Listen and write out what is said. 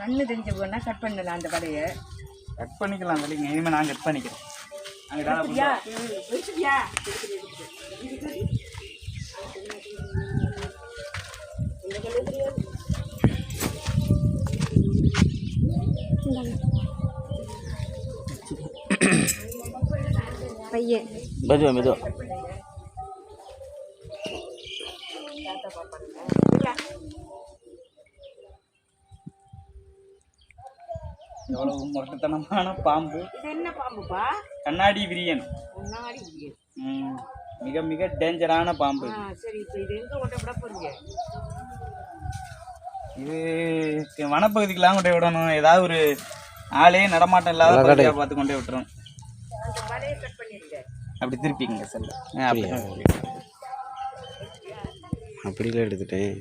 கண்ணு தெரிஞ்ச போனா கட் பண்ணலாம் அந்த படையை கட் பண்ணிக்கலாம் சொல்லிங்க இனிமேல் நான் கட் பண்ணிக்கிறேன். பையன். மெதுவா மெதுவா. எவ்வளவு முரட்டுத்தனமான பாம்பு. இது என்ன பாம்புப்பா? கண்ணாடி விரியன். இல்லையே. ம், மிக மிக டேஞ்சரான பாம்பு. சரி இப்போ இது எங்க கொண்டு விட போறீங்க? இது வனப்பகுதிக்கெல்லாம் கொண்டு விடணும். ஏதாவது ஒரு ஆளே நடமாட்டம் இல்லாத பகுதியாக பார்த்து கொண்டு விட்டுரும் அப்படி திருப்பிங்க செல்ல. அப்படிலாம் எடுத்துட்டேன்.